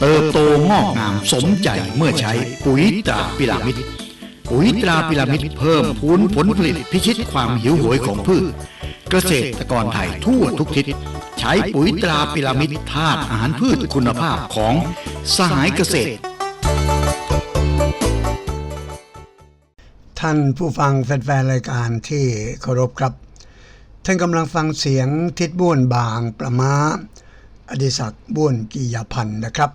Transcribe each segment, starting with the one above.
เติบโตงอกงามสมใจเมื่อใช้ปุ๋ยตราพิรามิดปุ๋ยตราพิรามิดเพิ่มพูนผลผลิตพิชิตความหิวโหยของพืช เกษตรกรไทยทั่วทุกทิศ ใช้ปุ๋ยตราพิรามิดธาตุอาหารพืชคุณภาพของสหายเกษตร ท่านผู้ฟังแฟนๆรายการที่เคารพครับ ท่านกำลังฟังเสียงทิดบ้วนบางประมาอดิศักดิ์บ้วนกิยาพันธ์นะครับ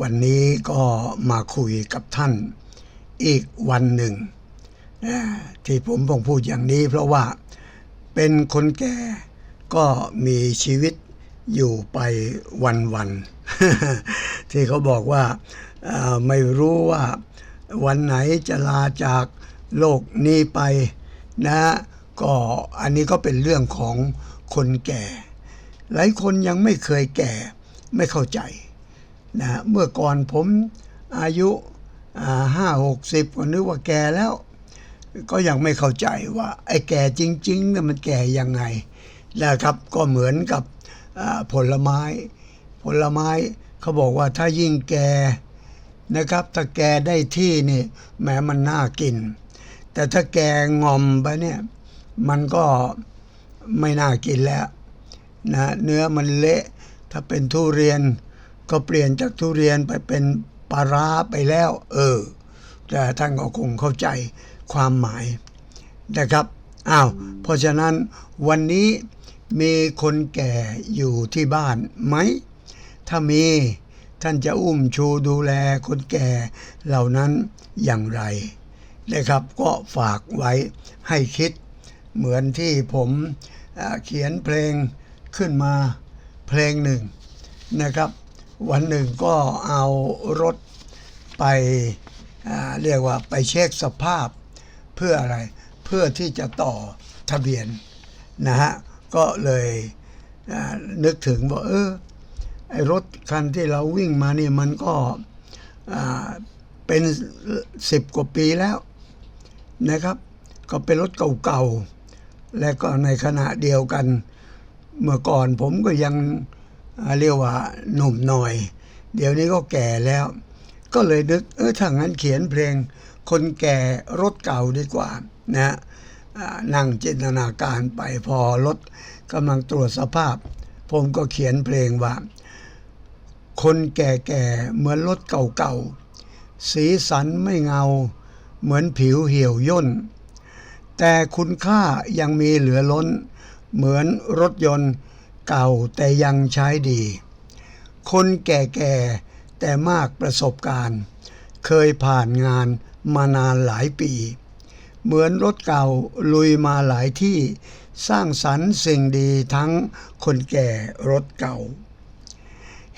วันนี้ก็มาคุยกับท่านอีกวันหนึ่ง ที่ผมต้องพูดอย่างนี้เพราะว่าเป็นคนแก่ก็มีชีวิตอยู่ไปวันๆที่เขาบอกว่าไม่รู้ว่าวันไหนจะลาจากโลกนี้ไปนะก็อันนี้ก็เป็นเรื่องของคนแก่ หลายคนยังไม่เคยแก่ไม่เข้าใจ นะเมื่อก่อนผมอายุห้าหกสิบก็นึกว่าแก่แล้ว ก็ยังไม่เข้าใจว่าไอ้แก่จริงๆเนี่ยมันแก่ยังไงนะครับก็เหมือนกับผลไม้ ผลไม้เขาบอกว่าถ้ายิ่งแก่นะครับ ถ้าแก่ได้ที่นี่แม้มันน่ากิน แต่ถ้าแก่งอมไปเนี่ยมันก็ไม่น่ากินแล้วนะเนื้อมันเละถ้าเป็นทุเรียน ก็เปลี่ยนจากทุเรียนไปเป็นปลาร้าไปแล้ว เออ แต่ท่านก็คงเข้าใจความหมายนะครับอ้าวเพราะฉะนั้นวันนี้มีคนแก่อยู่ที่บ้านไหม ถ้ามีท่านจะอุ้มชูดูแลคนแก่เหล่านั้นอย่างไรนะครับก็ฝากไว้ให้คิด เหมือนที่ผมเขียนเพลงขึ้นมาเพลงหนึ่งนะครับ วันหนึ่งก็เอารถไปเรียกว่าไปเช็คสภาพเพื่ออะไร เพื่อที่จะต่อทะเบียนนะฮะ ก็เลยนึกถึงว่าเออไอรถคันที่เราวิ่งมานี่มันก็เป็นสิบกว่าปีแล้วนะครับ ก็เป็นรถเก่าๆ และก็ในขณะเดียวกัน เมื่อก่อนผมก็ยัง เรียกว่าหนุ่มหน่อย เดี๋ยวนี้ก็แก่แล้ว ก็เลยนึกเออถ้างั้นเขียนเพลง คนแก่รถเก่าดีกว่านะนั่งจินตนาการไปพอรถกำลังตรวจสภาพ ผมก็เขียนเพลงว่า คนแก่ๆเหมือนรถเก่าๆ สีสันไม่เงา เหมือนผิวเหี่ยวย่น แต่คุณค่ายังมีเหลือล้น เหมือนรถยนต์ เก่าแต่ยังใช้ดี คนแก่ๆแต่มากประสบการณ์ เคยผ่านงานมานานหลายปี เหมือนรถเก่าลุยมาหลายที่สร้างสรรค์สิ่งดีทั้งคนแก่รถเก่า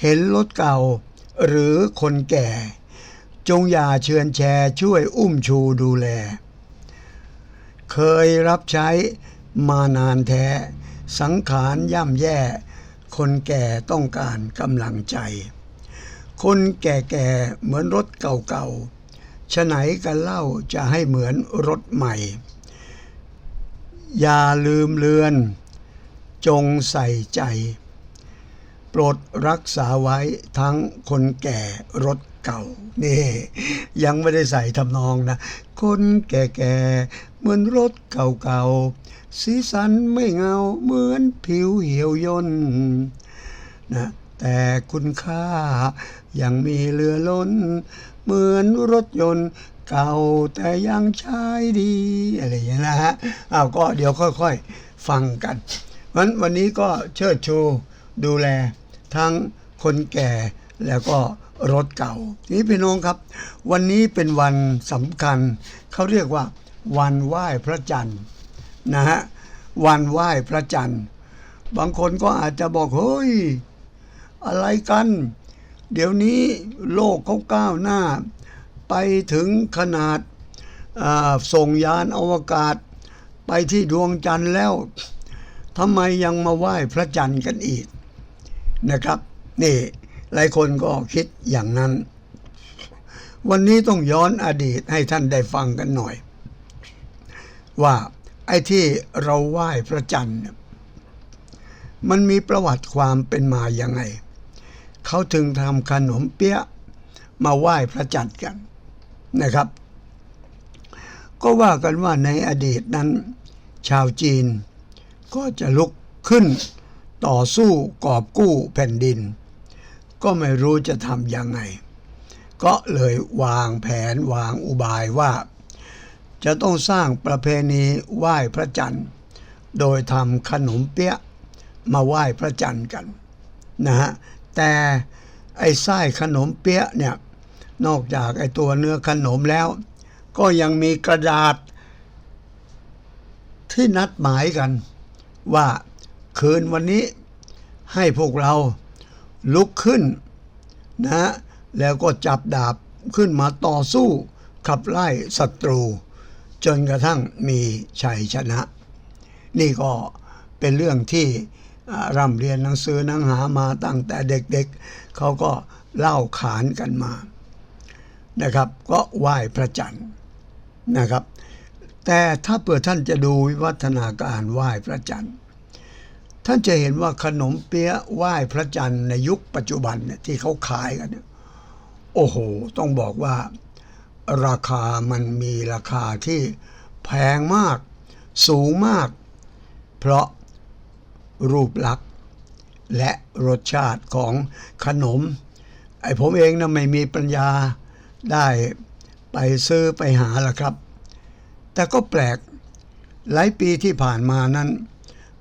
เห็นรถเก่าหรือคนแก่ จงอย่าเชือนแชร์ช่วยอุ้มชูดูแล เคยรับใช้มานานแท้ สังขารย่ำแย่ คนแก่ต้องการกำลังใจ คนแก่ๆเหมือนรถเก่าๆฉะไหนกันเล่าจะให้เหมือนรถใหม่ อย่าลืมเลือน จงใส่ใจ โปรดรักษาไว้ทั้งคนแก่รถเก่านี่ยังไม่ได้ใส่ทำนองนะ คนแก่ๆ เหมือนรถเก่าๆ สีสันไม่เงาเหมือนผิวเหี่ยวย่นนะแต่คุณค่ายังมีเหลือล้น เหมือนรถยนต์เก่าแต่ยังใช้ดี อะไรอย่างนี้นะฮะอ้าวก็เดี๋ยวค่อยๆ ฟังกันวันวันนี้ก็เชิดชูดูแลทั้งคนแก่แล้วก็รถเก่าทีนี้พี่น้องครับ วันนี้เป็นวันสำคัญ เขาเรียกว่า วันไหว้พระจันทร์นะฮะวันไหว้พระจันทร์ บางคนก็อาจจะบอกเฮ้ยอะไรกัน เดี๋ยวนี้โลกเขาก้าวหน้า ไปถึงขนาดส่งยานอวกาศ ไปที่ดวงจันทร์แล้วทำไมยังมาไหว้พระจันทร์กันอีกนะครับ นี่หลายคนก็คิดอย่างนั้น วันนี้ต้องย้อนอดีตให้ท่านได้ฟังกันหน่อย ว่าไอ้ที่เราไหว้พระจันทร์มันมีประวัติความเป็นมาอย่างไง เขาถึงทำขนมเปี๊ยะมาไหว้พระจันทร์กันนะครับ ก็ว่ากันว่าในอดีตนั้น ชาวจีนก็จะลุกขึ้นต่อสู้กอบกู้แผ่นดิน ก็ไม่รู้จะทำยังไง ก็เลยวางแผนวางอุบายว่า จะต้องสร้างประเพณีไหว้พระจันทร์ โดยทำขนมเปี๊ยะมาไหว้พระจันทร์กันนะฮะแต่ไอ้ไส้ขนมเปี๊ยะเนี่ยนอกจากไอ้ตัวเนื้อขนมแล้ว ก็ยังมีกระดาษ ที่นัดหมายกัน ว่าคืนวันนี้ให้พวกเราลุกขึ้นนะแล้วก็จับดาบขึ้นมาต่อสู้ขับไล่ศัตรู จนกระทั่งมีชัยชนะ นี่ก็เป็นเรื่องที่ร่ำเรียนหนังสือหนังหามาตั้งแต่เด็กๆเขาก็เล่าขานกันมานะครับ ก็ไหว้พระจันทร์นะครับ แต่ถ้าเปิดท่านจะดูวิวัฒนาการไหว้พระจันทร์ท่านจะเห็นว่าขนมเปี๊ยะไหว้พระจันทร์ในยุคปัจจุบันเนี่ยที่เขาขายกันเนี่ยโอ้โห ต้องบอกว่า ราคามันมีราคาที่แพงมาก สูงมาก เพราะรูปลักษณ์และรสชาติของขนม ไอ้ผมเองนะไม่มีปัญญาได้ไปซื้อไปหาละครับ แต่ก็แปลก หลายปีที่ผ่านมานั้น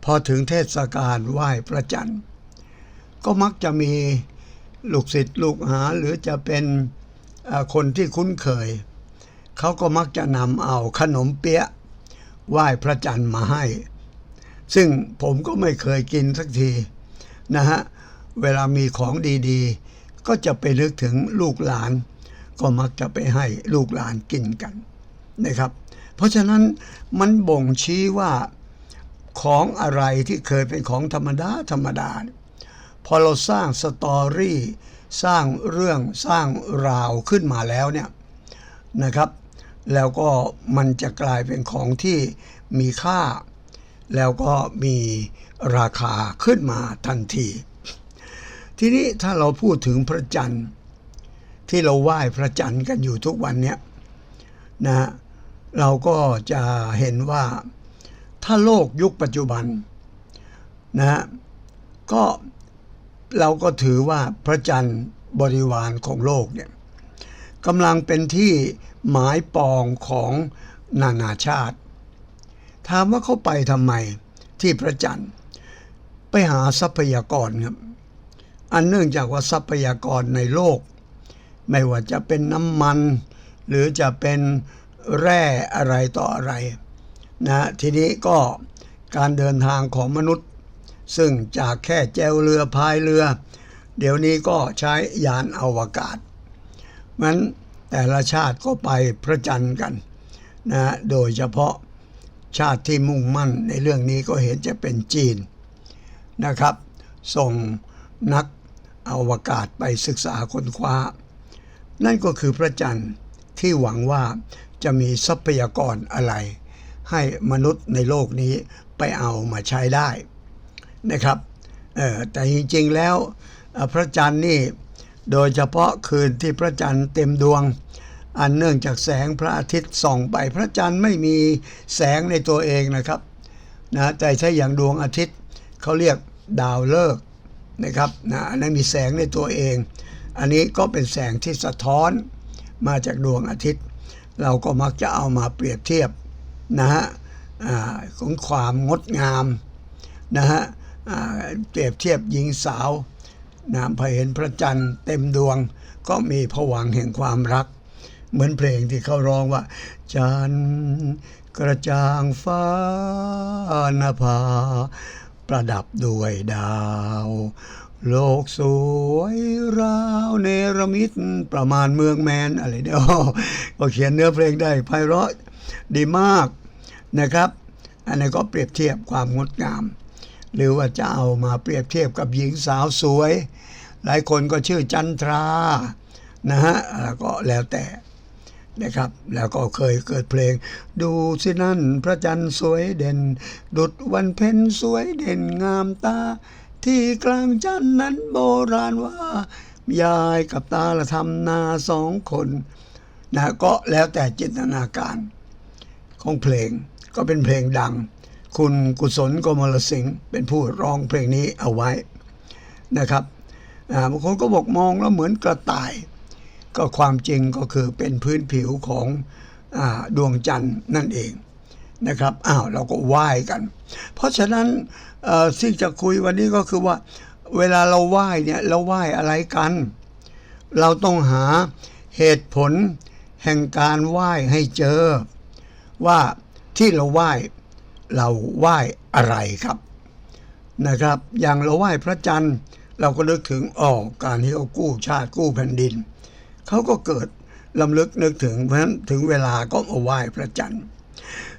พอถึงเทศกาลไหว้พระจันทร์ ก็มักจะมีลูกศิษย์ลูกหาหรือจะเป็น คนที่คุ้นเคย เขาก็มักจะนำเอาขนมเปี๊ยะไหว้พระจันทร์มาให้ ซึ่งผมก็ไม่เคยกินสักทีนะฮะ เวลามีของดีๆ ก็จะไปนึกถึงลูกหลาน ก็มักจะไปให้ลูกหลานกินกันนะครับ เพราะฉะนั้นมันบ่งชี้ว่าของอะไรที่เคยเป็นของธรรมดาธรรมดา พอเราสร้างสตอรี่ สร้างเรื่องสร้างราวขึ้นมาแล้วเนี่ยนะครับ แล้วก็มันจะกลายเป็นของที่มีค่า แล้วก็มีราคาขึ้นมาทันที ทีนี้ถ้าเราพูดถึงพระจันทร์ที่เราไหว้พระจันทร์กันอยู่ทุกวันเนี้ยนะเราก็จะเห็นว่าถ้าโลกยุคปัจจุบันนะฮะก็เเราก็ถือว่าพระจันทร์บริวารของโลกเนี่ยกำลังเป็นที่หมายปองของนานาชาติ ถามว่าเขาไปทำไมที่พระจันทร์ ไปหาทรัพยากรครับ อันเนื่องจากว่าทรัพยากรในโลก ไม่ว่าจะเป็นน้ำมัน หรือจะเป็นแร่อะไรต่ออะไรนะทีนี้ก็การเดินทางของมนุษย์ ซึ่งจากแค่แจวเรือพายเรือ เดี๋ยวนี้ก็ใช้ยานอวกาศมันแต่ละชาติก็ไปพระจันทร์กันนะโดยเฉพาะชาติที่มุ่งมั่นในเรื่องนี้ก็เห็นจะเป็นจีนนะครับ ส่งนักอวกาศไปศึกษาค้นคว้า นั่นก็คือพระจันทร์ที่หวังว่าจะมีทรัพยากรอะไร ให้มนุษย์ในโลกนี้ไปเอามาใช้ได้ นะครับแต่จริงๆแล้วพระจันทร์นี่โดยเฉพาะคืนที่พระจันทร์เต็มดวง อันเนื่องจากแสงพระอาทิตย์ส่องไปพระจันทร์ไม่มีแสงในตัวเองนะครับนะแต่ถ้อย่างดวงอาทิตย์เขาเรียกดาวฤกษ์นะครับนะอันนั้นมีแสงในตัวเอง อันนี้ก็เป็นแสงที่สะท้อนมาจากดวงอาทิตย์ เราก็มักจะเอามาเปรียบเทียบนะฮะของความงดงามนะฮะ เปรียบเทียบหญิงสาวนะพอเห็นพระจันทร์เต็มดวง ก็มีผวังแห่งความรัก เหมือนเพลงที่เขาร้องว่า จันทร์กระจ่างฟ้านภา ประดับด้วยดาว โลกสวยราวเนรมิตประมาณเมืองแมนอะไรเนี่ยอ้อก็เขียนเนื้อเพลงได้ไพเราะดีมากนะครับ อันนี้ก็เปรียบเทียบความงดงาม หรือว่าจะเอามาเปรียบเทียบกับหญิงสาวสวย หลายคนก็ชื่อจันทรานะฮะแล้วก็แล้วแต่นะครับ แล้วก็เคยเกิดเพลง ดูสินั่นพระจันทร์สวยเด่น ดุดวันเพ็ญสวยเด่นงามตา ที่กลางจันทร์นั้นโบราณว่า ยายกับตาละทำนาสองคนนะก็แล้วแต่จินตนาการ ของเพลงก็เป็นเพลงดัง คุณกุศลกมลสิงห์เป็นผู้ร้องเพลงนี้เอาไว้นะครับบางคนก็บอกมองแล้วเหมือนกระต่าย ก็ความจริงก็คือเป็นพื้นผิวของอดวงจันทร์นั่นเองนะครับอ้าวเราก็ไหว้กัน เพราะฉะนั้นเอ่อที่จะคุยวันนี้ก็คือว่า เวลาเราไหว้เนี่ยเราไหว้อะไรกัน เราต้องหาเหตุผลแห่งการไหว้ให้เจอ ว่าที่เราไหว้ เราไหว้อะไรครับนะครับ อย่างเราไหว้พระจันทร์ เราก็นึกถึงออกการที่เขากู้ชาติกู้แผ่นดินเขาก็เกิดลำลึกนึกถึงเพราะฉะนั้นถึงเวลาก็มาไหว้พระจันทร์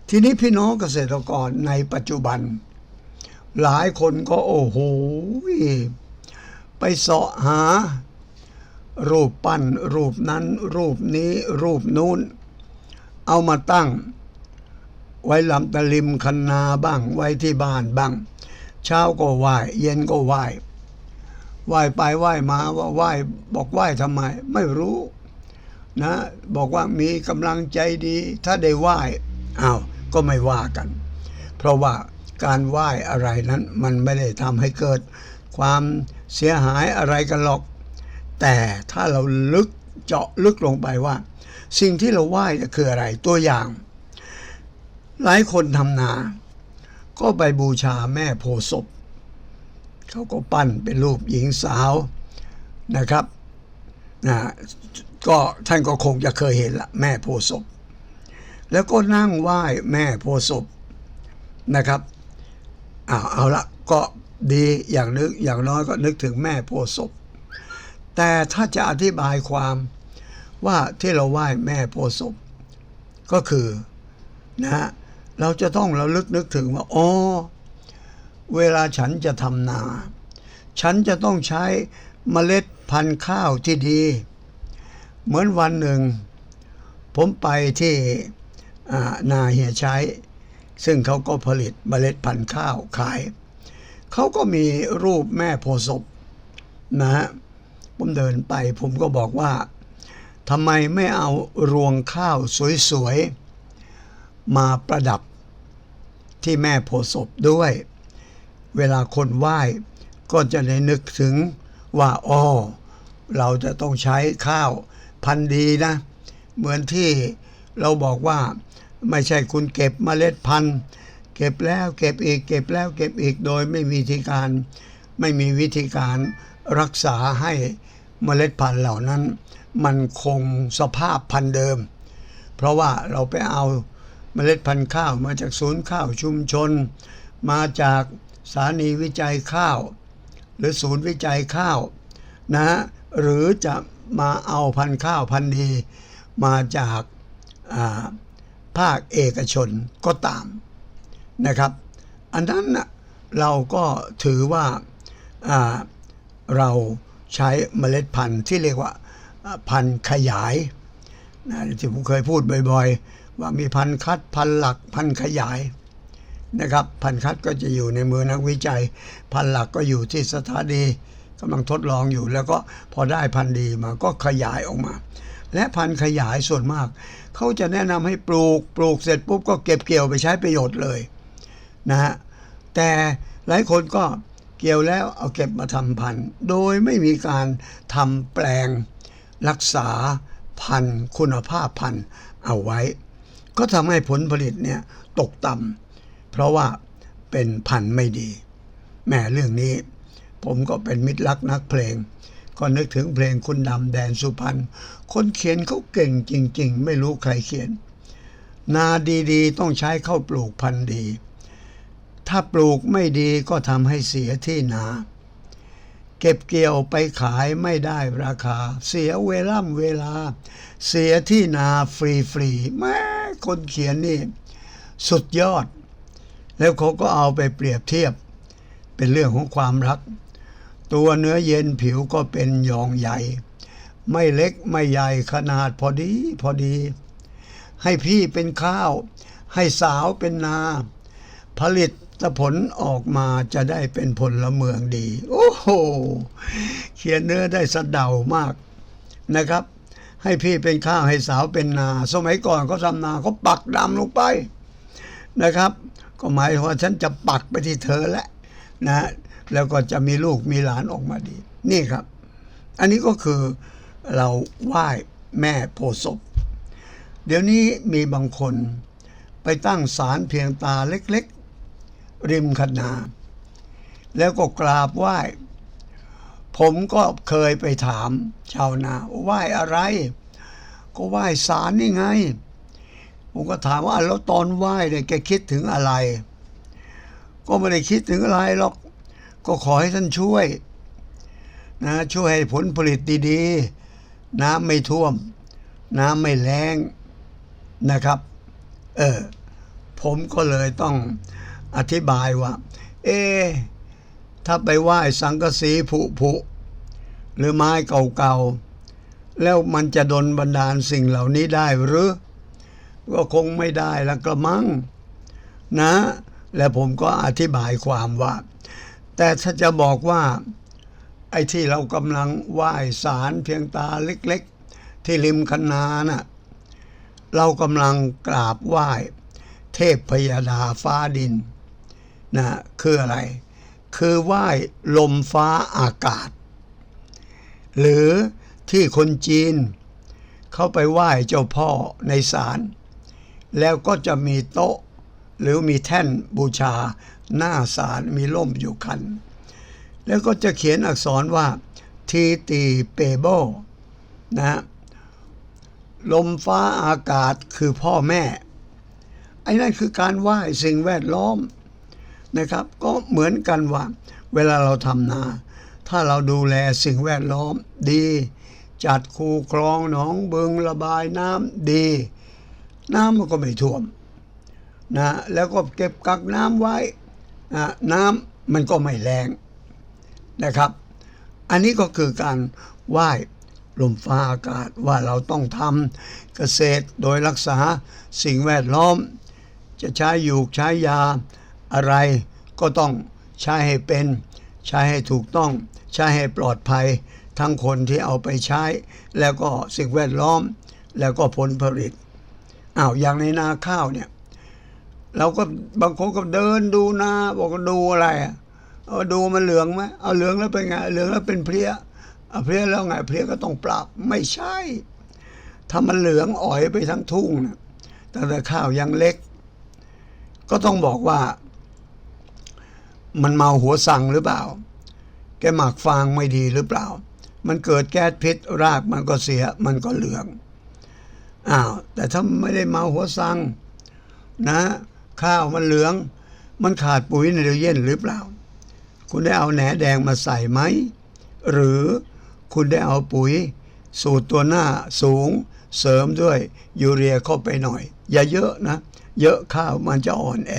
ทีนี้พี่น้องเกษตรกรในปัจจุบัน หลายคนก็โอ้โหไปเสาะหา รูปปั้นรูปนั้น รูปนี้รูปนู้น เอามาตั้ง ไว้ลำตะลิมคันนาบ้างไว้ที่บ้านบ้าง เช้าก็ไหว้เย็นก็ไหว้ไหว้ไปไหว้มาว่าไหว้บอกไหว้ทำไม ไม่รู้นะ บอกว่ามีกำลังใจดี ถ้าได้ไหว้อ้าวก็ไม่ว่ากัน เพราะว่าการไหว้อะไรนั้นมันไม่ได้ทำให้เกิด ความเสียหายอะไรกันหรอก แต่ถ้าเราลึกเจาะลึกลงไปว่า สิ่งที่เราไหว้จะคืออะไรตัวอย่าง หลายคนทำนา ก็ไปบูชาแม่โพศพเขาก็ปั้นเป็นรูปหญิงสาวนะครับนะก็ท่านก็คงจะเคยเห็นละแม่โพศพ แล้วก็นั่งไหว้แม่โพศพนะครับอ้าวเอาละก็ดีอย่างนึกอย่างน้อยก็นึกถึงแม่โพศพ แต่ถ้าจะอธิบายความว่าที่เราไหว้แม่โพศพ ก็คือนะ เราจะต้องเราลึกนึกถึงว่าอ๋อเวลาฉันจะทำนา ฉันจะต้องใช้เมล็ดพันธุ์ข้าวที่ดี เหมือนวันหนึ่ง ผมไปที่นาเฮียใช้ ซึ่งเขาก็ผลิตเมล็ดพันธุ์ข้าวขาย เขาก็มีรูปแม่โพศพนะฮะผมเดินไปผมก็บอกว่าทำไมไม่เอารวงข้าวสวยๆ มาประดับ ที่แม่โพศพด้วย เวลาคนไหว้ก็จะได้นึกถึงว่าอ๋อเราจะต้องใช้ข้าวพันธุ์ดีนะ เหมือนที่เราบอกว่าไม่ใช่คุณเก็บเมล็ดพันธุ์ เก็บแล้วเก็บอีกเก็บแล้วเก็บอีกโดยไม่มีวิธีการ ไม่มีวิธีการรักษาให้เมล็ดพันธุ์เหล่านั้น มันคงสภาพพันธุ์เดิม เพราะว่าเราไปเอา เมล็ดพันธุ์ข้าวมาจากศูนย์ข้าวชุมชน มาจากสถานีวิจัยข้าว หรือศูนย์วิจัยข้าวนะหรือจะมาเอาพันธุ์ข้าวพันธุ์ดี มาจากาภาคเอกชนก็ตามนะครับ อันนั้นเราก็ถือว่าาเราใช้เมล็ดพันธุ์ที่เรียกว่าอ่าพันธุ์ขยายนะที่ผมเคยพูดบ่อยๆ ว่ามีพันคัดพันหลักพันขยายนะครับ พันคัดก็จะอยู่ในมือนักวิจัย พันหลักก็อยู่ที่สถานีกำลังทดลองอยู่ แล้วก็พอได้พันดีมาก็ขยายออกมา และพันขยายส่วนมาก เขาจะแนะนำให้ปลูกปลูกเสร็จปุ๊บก็เก็บเกี่ยวไปใช้ประโยชน์เลยนะฮะแต่หลายคนก็เกี่ยวแล้วเอาเก็บมาทำพันธุ์ โดยไม่มีการทำแปลงรักษาพันธุ์คุณภาพพันธุ์เอาไว้ ก็ทำให้ผลผลิตเนี่ยตกต่ำเพราะว่าเป็นพันธุ์ไม่ดีแม่เรื่องนี้ ผมก็เป็นมิตรรักนักเพลง ก็นึกถึงเพลงคุณดำแดนสุพรรณคนเขียนเขาเก่งจริง ๆ ไม่รู้ใครเขียน นาดีๆ ต้องใช้เข้าปลูกพันธุ์ดี ถ้าปลูกไม่ดีก็ทำให้เสียที่นาเก็บเกี่ยวไปขายไม่ได้ราคา เสียเวล่ำเวลา เสียที่นาฟรีๆแม่ คนเขียนนี่สุดยอด แล้วเขาก็เอาไปเปรียบเทียบ เป็นเรื่องของความรัก ตัวเนื้อเย็นผิวก็เป็นยองใหญ่ ไม่เล็กไม่ใหญ่ขนาดพอดีพอดี ให้พี่เป็นข้าว ให้สาวเป็นนา ผลิตผลออกมาจะได้เป็นผลละเมืองดี โอ้โห เขียนเนื้อได้สะเดามากนะครับ ให้พี่เป็นข้าวให้สาวเป็นนา สมัยก่อนเขาทำนาเขาปักดำลงไปนะครับ ก็หมายว่าฉันจะปักไปที่เธอแล้วนะ แล้วก็จะมีลูกมีหลานออกมาดี นี่ครับ อันนี้ก็คือเราไหว้แม่โพศพเดี๋ยวนี้มีบางคนไปตั้งศาลเพียงตาเล็กๆ ริมคนา แล้วก็กราบไหว้ ผมก็เคยไปถามชาวนาว่าไหว้อะไร ก็ไหว้ศาลนี่ไง ผมก็ถามว่าแล้วตอนไหว้เนี่ยแกคิดถึงอะไร ก็ไม่ได้คิดถึงอะไรหรอก ก็ขอให้ท่านช่วยนะช่วยให้ผลผลิตดีๆ น้ำไม่ท่วม น้ำไม่แรงนะครับ เออผมก็เลยต้องอธิบายว่า เอ ถ้าไปไหว้สังกสีผุผุหรือไม้เก่าๆ แล้วมันจะดนบันดาลสิ่งเหล่านี้ได้หรือ ก็คงไม่ได้ละกระมัง นะ และผมก็อธิบายความว่า แต่ถ้าจะบอกว่า ไอ้ที่เรากำลังไหว้สารเพียงตาเล็กๆ ที่ริมคนาน่ะ เรากำลังกราบไหว้ เทพพยดาฟ้าดิน นะ คืออะไร คือไหว้ลมฟ้าอากาศ หรือที่คนจีน เข้าไปไหว้เจ้าพ่อในศาลแล้วก็จะมีโต๊ะ หรือมีแท่นบูชา หน้าศาลมีล่มอยู่คัน แล้วก็จะเขียนอักษรว่าทีตีเปโบนะฮะลมฟ้าอากาศคือพ่อแม่ ไอ้นั่นคือการไหว้สิ่งแวดล้อม นะครับ ก็เหมือนกันว่า เวลาเราทำนา ถ้าเราดูแลสิ่งแวดล้อมดี จัดคูคลองหนองบึงระบายน้ำดี น้ำมันก็ไม่ท่วมนะแล้วก็เก็บกักน้ำไว้นะน้ำมันก็ไม่แรงนะครับ อันนี้ก็คือการไหว้ลมฟ้าอากาศว่าเราต้องทำเกษตรโดยรักษาสิ่งแวดล้อม จะใช้อยู่ใช้ยา อะไรก็ต้องใช้ให้เป็น ใช้ให้ถูกต้อง ใช้ให้ปลอดภัย ทั้งคนที่เอาไปใช้ แล้วก็สิ่งแวดล้อม แล้วก็ผลผลิตอ้าวอย่างในนาข้าวเนี่ย เราก็บางคนก็เดินดูนาบอกว่าดูอะไรอะเอาดูมันเหลืองไหมเอาเหลืองแล้วเป็นไงเหลืองแล้วเป็นเพลี้ยเอาเพลี้ยแล้วไงเพลี้ยก็ต้องปรับไม่ใช่ถ้ามันเหลืองอ่อยไปทั้งทุ่งนะแต่ข้าวยังเล็ก ก็ต้องบอกว่า มันเมาหัวสั่งหรือเปล่า แกหมักฟางไม่ดีหรือเปล่า มันเกิดแก๊สพิษรากมันก็เสียมันก็เหลืองอ้าวแต่ถ้าไม่ได้เมาหัวสั่งนะ ข้าวมันเหลือง มันขาดปุ๋ยไนโตรเจนหรือเปล่า คุณได้เอาแหนแดงมาใส่ไหม หรือคุณได้เอาปุ๋ย สูตรตัวหน้าสูงเสริมด้วยยูเรียเข้าไปหน่อย อย่าเยอะนะ เยอะข้าวมันจะอ่อนแอ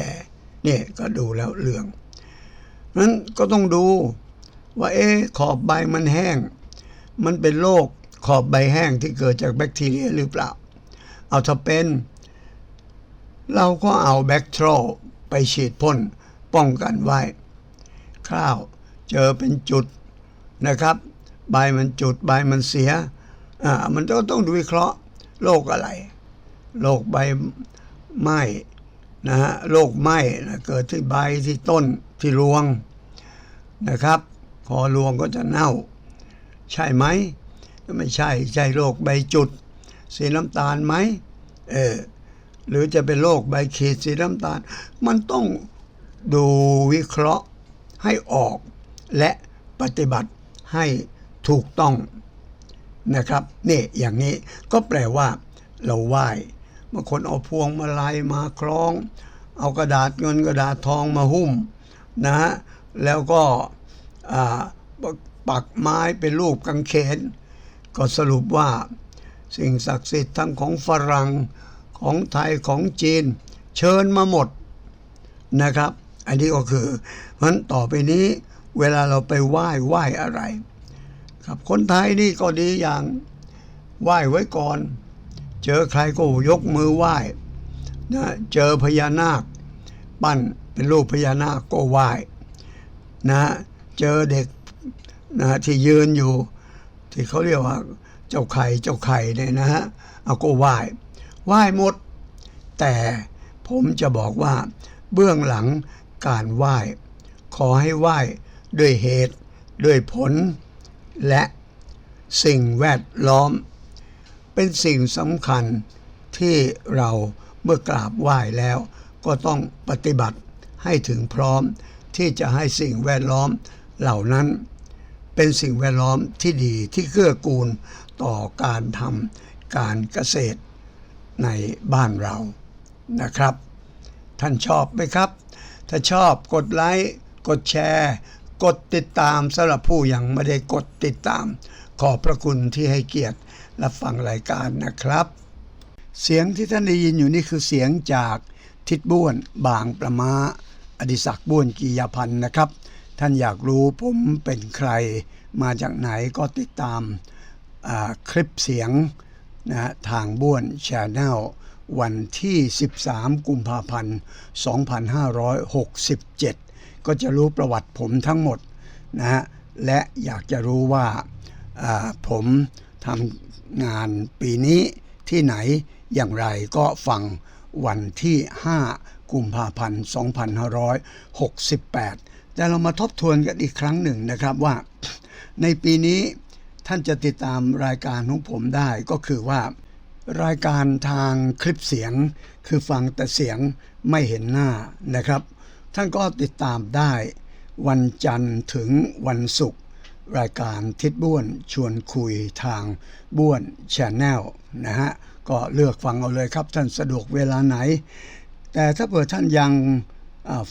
เนี่ยก็ดูแล้วเหลือง นั้นก็ต้องดูว่าเอ๊ขอบใบมันแห้ง มันเป็นโรคขอบใบแห้งที่เกิดจากแบคทีเรียหรือเปล่า เอาถ้าเป็น เราก็เอาแบคทรไปฉีดพ่นป้องกันไว้ ข้าวเจอเป็นจุดนะครับ ใบมันจุดใบมันเสียอ่ามันก็ต้องดูวิเคราะห์โรคอะไรโรคใบไหม้นะฮะโรคไหม้นะเกิดที่ใบที่ต้น ที่รวงนะครับ พอรวงก็จะเน่า ใช่ไหมไม่ใช่ใช่โรคใบจุด สีน้ำตาลไหมเออหรือจะเป็นโรคใบขีดสีน้ำตาล มันต้องดูวิเคราะห์ให้ออก และปฏิบัติให้ถูกต้องนะครับนี่อย่างนี้ก็แปลว่า เราไหว้บางคนเอาพวงมาลัยมาคล้อง เอากระดาษเงินกระดาษทองมาหุ้ม นะฮะแล้วก็ปักไม้เป็นรูปกังเขน ก็สรุปว่าสิ่งศักดิ์สิทธิ์ทั้งของฝรั่งของไทยของจีน เชิญมาหมดนะครับ อันนี้ก็คือเพราะฉะนั้นต่อไปนี้เวลาเราไปไหว้ไหว้อะไร ครับคนไทยนี่ก็ดีอย่างไหว้ไว้ก่อน เจอใครก็ยกมือไหว้นะเจอพญานาค ปั้น เป็นรูปพญานาคก็ไหว้นะ เจอเด็กนะที่ยืนอยู่ ที่เขาเรียกว่า เจ้าไข่เจ้าไข่เนี่ยนะฮะเอาก็ไหว้ไหว้หมด แต่ผมจะบอกว่า เบื้องหลังการไหว้ ขอให้ไหว้ด้วยเหตุ ด้วยผล และสิ่งแวดล้อม เป็นสิ่งสำคัญที่เราเมื่อกราบไหว้แล้วก็ต้องปฏิบัติ ให้ถึงพร้อมที่จะให้สิ่งแวดล้อมเหล่านั้น เป็นสิ่งแวดล้อมที่ดีที่เกื้อกูลต่อการทำการเกษตรในบ้านเรานะครับ ท่านชอบไหมครับ ถ้าชอบกดไลค์กดแชร์ กดติดตามสำหรับผู้ยังไม่ได้กดติดตาม ขอบพระคุณที่ให้เกียรติรับฟังรายการนะครับ เสียงที่ท่านได้ยินอยู่นี่คือเสียงจากทิดบ้วนบางประมา อดิศักดิ์บ้วนกียาพันธ์นะครับ ท่านอยากรู้ผมเป็นใครมาจากไหนก็ติดตามคลิปเสียงนะทางบ้วนชาแนลวันที่ 13 กุมภาพันธ์ 2567 ก็จะรู้ประวัติผมทั้งหมดนะฮะและอยากจะรู้ว่าผมทำงานปีนี้ที่ไหนอย่างไรก็ฟังวันที่ 5 กุมภาพันธ์ 2568 แต่เรามาทบทวนกันอีกครั้งหนึ่งนะครับว่า ในปีนี้ท่านจะติดตามรายการของผมได้ก็คือว่ารายการทางคลิปเสียง คือฟังแต่เสียงไม่เห็นหน้านะครับ ท่านก็ติดตามได้วันจันทร์ถึงวันศุกร์รายการทิศบ้วนชวนคุยทางบ้วนชแนลนะฮะก็เลือกฟังเอาเลยครับท่านสะดวกเวลาไหน แต่ถ้าเผื่อท่านยัง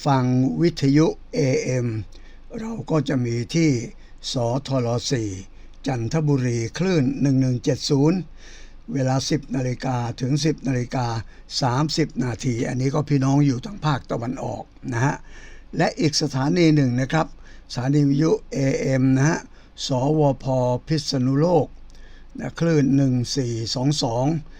ฟังวิทยุ AM เราก็จะมีที่สทร4จันทบุรีคลื่น 1170 เวลา 10นาฬิกาถึง 10นาฬิกา30 นาที อันนี้ก็พี่น้องอยู่ทางภาคตะวันออกนะฮะ และอีกสถานีหนึ่งนะครับ สถานีวิทยุ AM นะฮะ สวพพิษณุโลกนะคลื่น 1422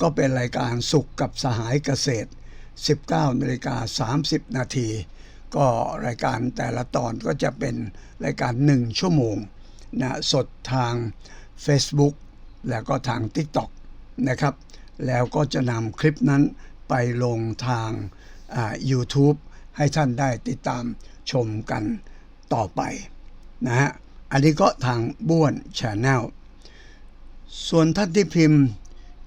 ก็เป็นรายการสุขกับสหายเกษตร 19นาฬิกา30 นาที ก็รายการแต่ละตอนก็จะเป็นรายการ 1 ชั่วโมงนะสดทาง Facebook แล้วก็ทาง TikTok นะครับ แล้วก็จะนำคลิปนั้นไปลงทางอ่า YouTube ให้ท่านได้ติดตามชมกันต่อไปนะฮะ อันนี้ก็ทางบ้วนชาแนลส่วนท่านที่พิมพ์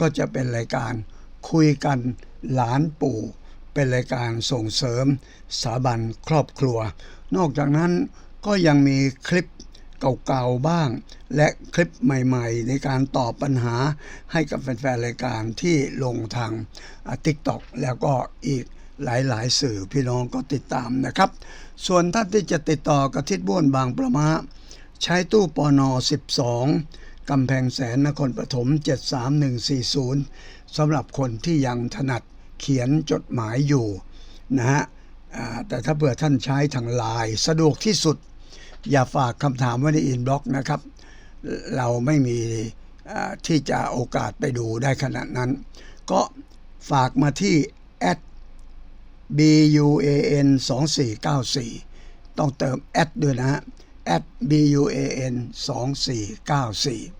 ก็จะเป็นรายการคุยกันหลานปู่ เป็นรายการส่งเสริมสถาบันครอบครัว นอกจากนั้นก็ยังมีคลิปเก่าๆบ้าง และคลิปใหม่ๆ ในการตอบปัญหาให้กับแฟนๆรายการที่ลงทางติ๊กต็อกแล้วก็อีกหลายๆ สื่อพี่น้องก็ติดตามนะครับ ส่วนท่านที่จะติดต่อกับทิดบ้วนบางประมาใช้ตู้ปอนอ12 กำแพงแสนนครปฐม 73140สำหรับคนที่ยังถนัดเขียนจดหมายอยู่นะฮะแต่ถ้าเผื่อท่านใช้ทางไลน์สะดวกที่สุด อย่าฝากคำถามไว้ในอินบ็อกซ์นะครับ เราไม่มีที่จะโอกาสไปดูได้ขนาดนั้น ก็ฝากมาที่ buan 2494ต้องเติมแอดด้วยนะฮะ buan 2494